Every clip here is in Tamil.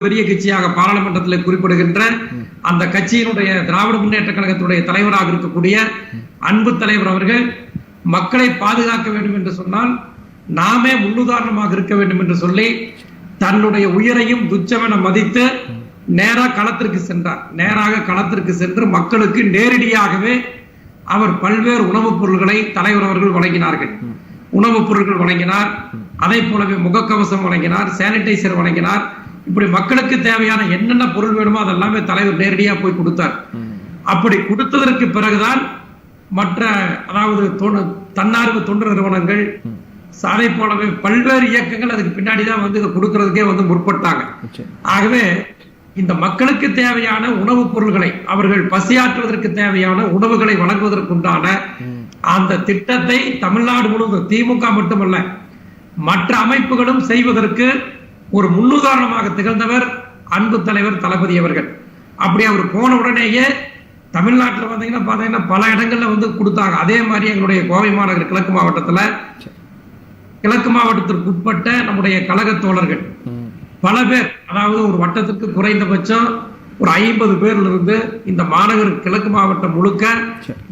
பெரிய கட்சியாக பாராளுமன்றத்தில் குறிப்பிடுகின்ற அந்த கட்சியினுடைய திராவிட முன்னேற்ற கழகத்துடைய தலைவராக இருக்கக்கூடிய அன்பு தலைவர் அவர்கள் மக்களை பாதுகாக்க வேண்டும் என்று சொன்னால் நாமே முன்னுதாரணமாக இருக்க வேண்டும் என்று சொல்லி தன்னுடைய உயிரையும் துச்சமென மதித்து நேரா களத்திற்கு சென்றார். நேராக களத்திற்கு சென்று மக்களுக்கு நேரடியாகவே அவர் பல்வேறு உணவுப் பொருள்களை தலைவர் அவர்கள் வழங்கினார்கள். உணவுப் பொருட்கள் வழங்கினார். அதே போலவே முகக்கவசம் வழங்கினார். சானிடைசர் வழங்கினார். இப்படி மக்களுக்கு தேவையான என்னென்ன பொருள் வேணுமோ அதெல்லாமே தலைவர் நேரடியா போய் கொடுத்தார். அப்படி கொடுத்ததற்கு பிறகுதான் மற்ற அதாவது தன்னார்வ தொண்டு நிறுவனங்கள் அதே போலவே பல்வேறு இயக்கங்கள் அதுக்கு பின்னாடி தான் வந்து இதை கொடுக்கறதுக்கே வந்து முற்பட்டாங்க. ஆகவே இந்த மக்களுக்கு தேவையான உணவுப் பொருள்களை அவர்கள் பசியாற்றுவதற்கு தேவையான உணவுகளை வழங்குவதற்குண்டான அந்த திட்டத்தை தமிழ்நாடு முழுவதும் திமுக மட்டுமல்ல மற்ற அமைப்புகளும் செய்வதற்கு ஒரு முன்னுதாரணமாக திகழ்ந்தவர் அன்பு தலைவர் தளபதி அவர்கள். அப்படி அவர் போன உடனேயே தமிழ்நாட்டுல பார்த்தீங்கன்னா பாத்தீங்கன்னா பல இடங்கள்ல வந்து கொடுத்தாங்க. அதே மாதிரி எங்களுடைய கோவை மாநகர் கிழக்கு மாவட்டத்துல கிழக்கு மாவட்டத்திற்கு உட்பட்ட நம்முடைய கழக தோழர்கள். பல பேர் அதாவது ஒரு வட்டத்திற்கு குறைந்தபட்சம் ஒரு ஐம்பது பேர்ல இருந்து இந்த மாநகர் கிழக்கு மாவட்டம் முழுக்க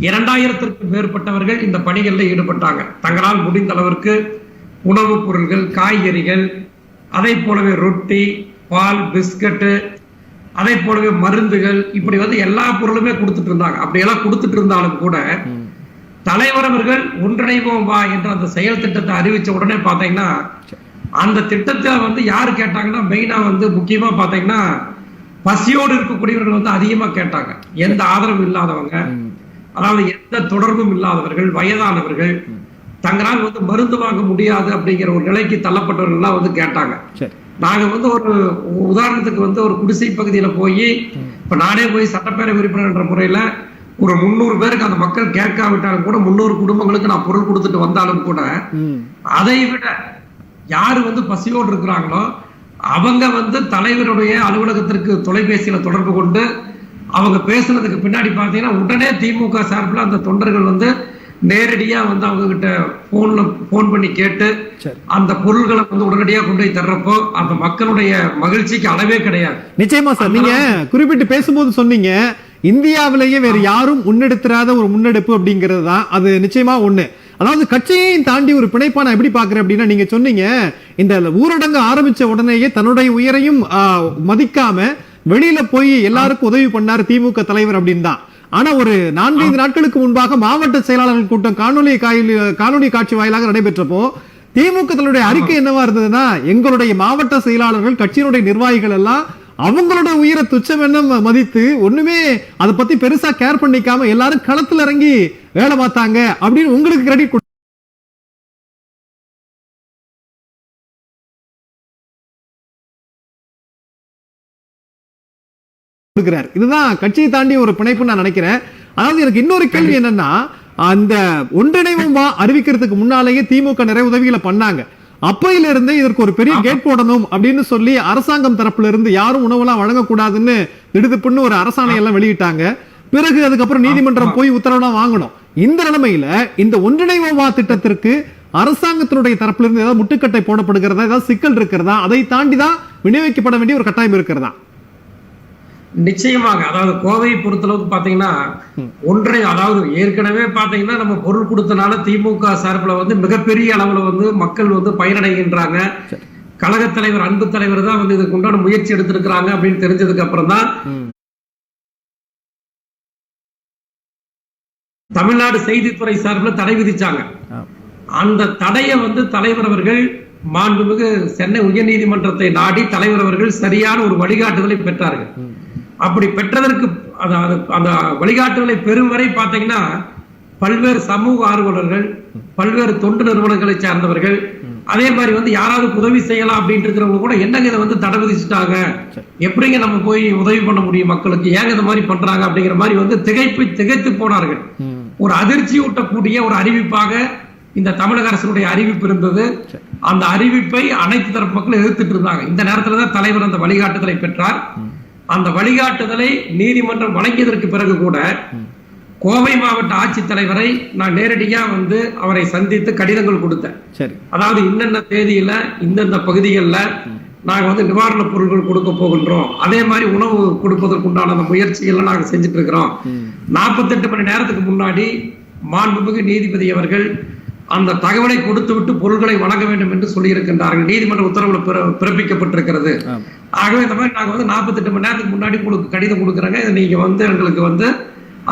இரண்டாயிரத்திற்கும் மேற்பட்டவர்கள் இந்த பணிகளில் ஈடுபட்டாங்க. தங்களால் முடிந்த அளவிற்கு உணவுப் பொருள்கள் காய்கறிகள் அதை போலவே ரொட்டி பால் பிஸ்கட்டு அதே போலவே மருந்துகள் இப்படி வந்து எல்லா பொருளுமே கொடுத்துட்டு இருந்தாங்க அப்படியெல்லாம் கொடுத்துட்டு இருந்தாலும் கூட. தலைவர் அவர்கள் ஒன்றிணைவோம் வா என்ற அந்த செயல் திட்டத்தை அறிவிச்ச உடனே பாத்தீங்கன்னா அந்த திட்டத்தை வந்து யாரு கேட்டாங்கன்னா மெயினா வந்து முக்கியமா பாத்தீங்கன்னா பசியோடு இருக்கக்கூடியவர்கள் வந்து அதிகமா கேட்டாங்க எந்த ஆதரவும் இல்லாதவங்க. அதாவது எந்த தொடர்பும் இல்லாதவர்கள் வயதானவர்கள் தங்களால் வந்து மருந்து வாங்க முடியாது அப்படிங்கிற ஒரு நிலைக்கு தள்ளப்பட்டவர்கள் எல்லாம் வந்து கேட்டாங்க நாங்க வந்து ஒரு உதாரணத்துக்கு வந்து ஒரு குடிசை பகுதியில போய் இப்ப நானே போய் சட்டப்பேரவை உறுப்பினர் என்ற முறையில ஒரு முந்நூறு பேருக்கு அந்த மக்கள் கேட்காவிட்டாலும் கூட முந்நூறு குடும்பங்களுக்கு நான் பொருள் கொடுத்துட்டு வந்தாலும் கூட. அதை விட யாரு வந்து பசியோடு இருக்கிறாங்களோ அவங்க வந்து தலைவருடைய அலுவலகத்திற்கு தொலைபேசியில தொடர்பு கொண்டு அவங்க பேசுனதுக்கு பின்னாடி பாத்தீங்கன்னா உடனே திமுக சார்பில் அந்த தொண்டர்கள் வந்து நேரடியா வந்து அவங்க கிட்ட போன்ல போன் பண்ணி கேட்டு அந்த பொருள்களை வந்து உடனடியா கொண்டு போய் தர்றப்போ அந்த மக்களுடைய மகிழ்ச்சிக்கு அளவே கிடையாது. நிச்சயமா சார். நீங்க குறிப்பிட்டு பேசும்போது சொன்னீங்க இந்தியாவிலேயே வேற யாரும் முன்னெடுத்திராத ஒரு முன்னெடுப்பு அப்படிங்கிறது தான் அது நிச்சயமா ஒண்ணு. அதாவது கட்சியையும் தாண்டி ஒரு பிணைப்பா நான் எப்படி பாக்குறேன் அப்படின்னா நீங்க சொன்னீங்க இந்த ஊரடங்கு ஆரம்பிச்ச உடனேயே தன்னுடைய உயரையும் மதிக்காம வெளியில போய் எல்லாருக்கும் உதவி பண்ணாரு திமுக தலைவர் அப்படின்னு தான் ஆனா ஒரு நான்கைந்து நாட்களுக்கு முன்பாக மாவட்ட செயலாளர்கள் கூட்டம் காணொலி காணொலி காட்சி வாயிலாக நடைபெற்றப்போ திமுக தன்னுடைய அறிக்கை என்னவா இருந்ததுன்னா எங்களுடைய மாவட்ட செயலாளர்கள் கட்சியினுடைய நிர்வாகிகள் எல்லாம் அவங்களோட உயிரை துச்சம் என்ன மதித்து ஒண்ணுமே அதை பத்தி பெருசா கேர் பண்ணிக்காம எல்லாரும் களத்துல இறங்கி வேலை பார்த்தாங்க அப்படின்னு உங்களுக்கு கிரெடிட் கொடுக்கிறார். இதுதான் கட்சியை தாண்டி ஒரு பிணைப்பு நான் நினைக்கிறேன். அதாவது எனக்கு இன்னொரு கேள்வி என்னன்னா அந்த ஒன்றிணைவும் வா அறிவிக்கிறதுக்கு முன்னாலேயே திமுக நிறைய உதவிகளை பண்ணாங்க. அப்பையில இருந்தே இதற்கு ஒரு பெரிய கேட் போடணும் அப்படின்னு சொல்லி அரசாங்கம் தரப்புல இருந்து யாரும் உணவெல்லாம் வழங்கக்கூடாதுன்னு திடுதிப்புன்னு ஒரு அரசாணை எல்லாம் வெளியிட்டாங்க. பிறகு அதுக்கப்புறம் நீதிமன்றம் போய் உத்தரவுலாம் வாங்கணும். இந்த நிலைமையில இந்த ஒன்றிணைவும் வா திட்டத்திற்கு அரசாங்கத்தினுடைய தரப்புல இருந்து ஏதாவது முட்டுக்கட்டை போடப்படுகிறதா ஏதாவது சிக்கல் இருக்கிறதா அதை தாண்டி தான் விநியோகிக்கப்பட வேண்டிய ஒரு கட்டாயம் இருக்கிறதா? நிச்சயமாக அதாவது கோவையை பொறுத்தளவுக்கு பாத்தீங்கன்னா ஒன்றை அதாவது ஏற்கனவே பாத்தீங்கன்னா நம்ம பொருள் கொடுத்தனால திமுக சார்பில் வந்து மிகப்பெரிய அளவுல வந்து மக்கள் வந்து பயனடைகின்றாங்க. கழகத் தலைவர் அன்பு தலைவர் தான் வந்து இதுக்கு உண்டான முயற்சி எடுத்திருக்கிறாங்க அப்படின்னு தெரிஞ்சதுக்கு அப்புறம் தான் தமிழ்நாடு செய்தித்துறை சார்பில் தடை விதிச்சாங்க. அந்த தடையை வந்து தலைவர் அவர்கள் மாண்புமிகு சென்னை உயர்நீதிமன்றத்தை நாடி தலைவர் அவர்கள் சரியான ஒரு வழிகாட்டுதலை பெற்றார்கள். அப்படி பெற்றதற்கு அதாவது அந்த வழிகாட்டுதலை பெறும் வரை பாத்தீங்கன்னா பல்வேறு சமூக ஆர்வலர்கள் பல்வேறு தொண்டு நிறுவனங்களை சார்ந்தவர்கள் அதே மாதிரி வந்து யாராவது உதவி செய்யலாம் அப்படின்னு இருக்கிறவங்க கூட என்னங்க இதை வந்து தடை விதிச்சுட்டாங்க? எப்படிங்க நம்ம போய் உதவி பண்ண முடியும் மக்களுக்கு? ஏங்க இந்த மாதிரி பண்றாங்க அப்படிங்கிற மாதிரி வந்து திகைப்பு திகைத்து போனார்கள். ஒரு அதிர்ச்சி ஊட்டக்கூடிய ஒரு அறிவிப்பாக இந்த தமிழக அரசுடைய அறிவிப்பு இருந்தது. அந்த அறிவிப்பை அனைத்து தரப்பு மக்களும் எதிர்த்துட்டு இருந்தாங்க. இந்த நேரத்துல தான் தலைவர் அந்த வழிகாட்டுதலை பெற்றார். அந்த வழிகாட்டுதலை நீதிமன்றம் வழங்கியதற்கு பிறகு கூட கோவை மாவட்ட ஆட்சித்தலைவரை நான் நேரடியா வந்து அவரை சந்தித்து கடிதங்கள் கொடுத்தேன். அதாவது இன்னென்ன தேதியில இந்தந்த பகுதிகளில் நாங்க வந்து நிவாரணப் பொருட்கள் கொடுக்க போகின்றோம். அதே மாதிரி உணவு கொடுப்பதற்குண்டான அந்த முயற்சிகளை நாங்க செஞ்சுட்டு இருக்கிறோம் நாற்பத்தெட்டு மணி நேரத்துக்கு முன்னாடி மாண்புமிகு நீதிபதி அவர்கள் அந்த தகவலை கொடுத்துவிட்டு பொருட்களை வழங்க வேண்டும் என்று சொல்லியிருக்கின்றார்கள். நீதிமன்ற உத்தரவுல பிற- பிறப்பிக்கப்பட்டிருக்கிறது. ஆகவே இந்த மாதிரி நாங்க வந்து நாற்பத்தெட்டு மணி நேரத்துக்கு முன்னாடி உங்களுக்கு கடிதம் கொடுக்குறாங்க. இதை நீங்க வந்து எங்களுக்கு வந்து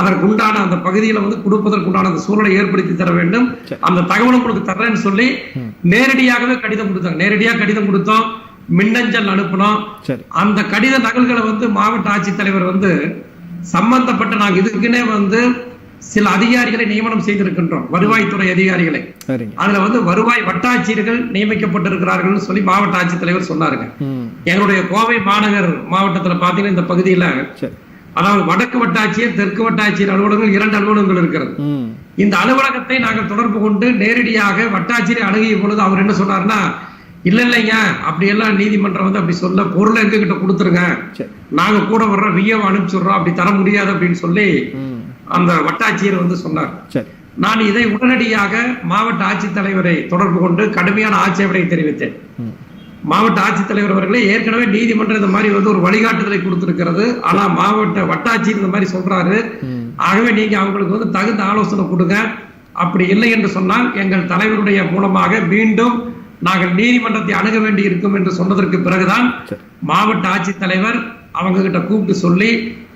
அதற்கு உண்டான அந்த பகுதியில வந்து கொடுப்பதற்குண்டான அந்த சூழலை ஏற்படுத்தி தர வேண்டும். அந்த தகவலை உங்களுக்கு தர்றேன்னு சொல்லி நேரடியாகவே கடிதம் கொடுத்தாங்க. நேரடியா கடிதம் கொடுத்தோம். மின்னஞ்சல் அனுப்பினோம். அந்த கடித நகல்களை வந்து மாவட்ட ஆட்சித்தலைவர் வந்து சம்பந்தப்பட்ட நாங்க இதுக்குன்னே வந்து சில அதிகாரிகளை நியமனம் செய்திருக்கின்றோம். வருவாய்த்துறை அதிகாரிகளை. அதுல வந்து வருவாய் வட்டாட்சியர்கள் நியமிக்கப்பட்டிருக்கிறார்கள் சொல்லி மாவட்ட ஆட்சித்தலைவர் சொன்னாருங்க. எங்களுடைய கோவை மாநகர் மாவட்டத்துல பாத்தீங்கன்னா இந்த பகுதியில அதாவது வடக்கு வட்டாட்சியர் தெற்கு வட்டாட்சியர் அலுவலகங்கள் இரண்டு அலுவலகங்கள் இருக்கிறது. இந்த அலுவலகத்தை நாங்கள் தொடர்பு கொண்டு நேரடியாக வட்டாட்சியரை அணுகிய பொழுது அவர் என்ன சொன்னாருன்னா இல்ல இல்லைங்க அப்படி எல்லாம் நீதிமன்றம் வந்து அப்படி சொல்ல பொருளை எங்க கிட்ட கொடுத்துருங்க நாங்க கூட வர்ற விஏ அனுப்பிச்சுடுறோம் அப்படி தர முடியாது அப்படின்னு சொல்லி அந்த வட்டாட்சியர் வந்து சொன்னார். நான் இதை உடனடியாக மாவட்ட ஆட்சித்தலைவரை தொடர்பு கொண்டு கடுமையான ஆட்சேபனை தெரிவித்தேன். மாவட்ட ஆட்சித்தலைவர் அவர்களே ஏற்கனவே நீதிமன்றம் இந்த மாதிரி வந்து ஒரு வழிகாட்டுதலை கொடுத்திருக்கிறது. ஆனா மாவட்ட வட்டாட்சியர் இந்த மாதிரி சொல்றாரு. ஆகவே நீங்க அவங்களுக்கு வந்து தகுந்த ஆலோசனை கொடுங்க. அப்படி இல்லை என்று சொன்னால் எங்கள் தலைவருடைய மூலமாக மீண்டும் நாங்கள் நீதிமன்றத்தை அணுக வேண்டி இருக்கும் என்று சொன்னதற்கு பிறகுதான். மாவட்ட ஆட்சித்தலைவர் அவங்க கிட்ட கூப்பிட்டு சொல்லி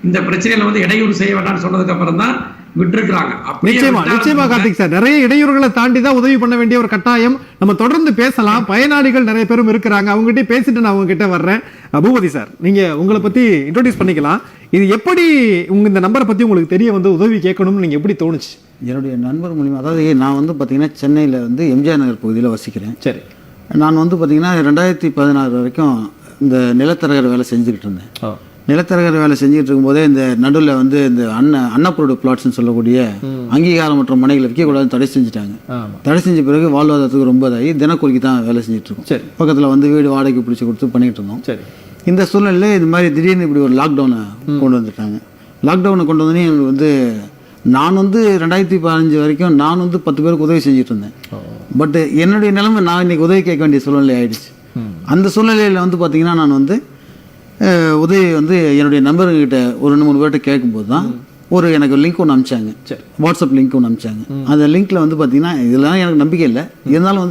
இந்த பிரச்சனையில வந்து இடையூறு செய்ய வேண்டாம்னு சொன்னதுக்கு அப்புறம் தான் விட்டுருக்காங்க அப்படியே நிச்சயமா நிச்சயமா கார்த்திக் சார். நிறைய இடையூறுகளை தாண்டி தான் உதவி பண்ண வேண்டிய ஒரு கட்டாயம். நம்ம தொடர்ந்து பேசலாம். பயனாளிகள் நிறைய பேரும் இருக்கிறாங்க. அவங்ககிட்ட பேசிட்டு நான் உங்ககிட்ட வர்றேன். பூபதி சார் நீங்க உங்களை பத்தி இன்ட்ரோடியூஸ் பண்ணிக்கலாம். இது எப்படி உங்க இந்த நம்பரை பத்தி உங்களுக்கு தெரிய வந்து உதவி கேட்கணும்னு நீங்க எப்படி தோணுச்சு? என்னுடைய நண்பர் மூலியமா அதாவது நான் வந்து பார்த்தீங்கன்னா சென்னையில் வந்து எம்ஜிஆர் நகர் பகுதியில் வசிக்கிறேன். சரி. நான் வந்து பார்த்தீங்கன்னா ரெண்டாயிரத்தி பதினாறு வரைக்கும் இந்த நிலத்தரகர் வேலை செஞ்சுக்கிட்டு இருந்தேன். நிலத்தரகர் வேலை செஞ்சுட்டு இருக்கும்போதே இந்த நடுவில் வந்து இந்த அன்ன அன்னப்ரோடு பிளாட்ஸ்னு சொல்லக்கூடிய அங்கீகாரமற்ற மனைகள் விற்கக்கூடாதுன்னு தடை செஞ்சுட்டாங்க. தடை செஞ்ச பிறகு வாழ்வாதாரத்துக்கு ரொம்ப இதாகி தினக்கூலிக்கு தான் வேலை செஞ்சுட்டு இருக்கோம் சரி. பக்கத்தில் வந்து வீடு வாடகைக்கு பிடிச்சி கொடுத்து பண்ணிட்டு இருந்தோம் சரி. இந்த சூழ்நிலையில் இது மாதிரி திடீர்னு இப்படி ஒரு லாக்டவுனை கொண்டு வந்துட்டாங்க. லாக்டவுனை கொண்டு வந்தோடனே எங்களுக்கு வந்து நான் வந்து ரெண்டாயிரத்தி பதினஞ்சு வரைக்கும் நான் வந்து பத்து பேருக்கு உதவி செஞ்சுட்டு இருந்தேன் பட் என்னுடைய நிலைமை நான் இன்னைக்கு உதவி கேட்க வேண்டிய சூழ்நிலை ஆயிடுச்சு. அந்த சூழ்நிலையில் வந்து பார்த்தீங்கன்னா நான் வந்து உதவி வந்து என்னுடைய நண்பர்கிட்ட ஒரு ரெண்டு மூணு பேர்கிட்ட கேட்கும்போது தான் ஒரு எனக்கு லிங்க் ஒன்று அனுப்பிச்சாங்க வாட்ஸ்அப் லிங்க் ஒன்று அனுப்பிச்சாங்க அந்த லிங்க்ல வந்து பார்த்தீங்கன்னா இதெல்லாம் எனக்கு நம்பிக்கை இல்லை. இருந்தாலும் வந்து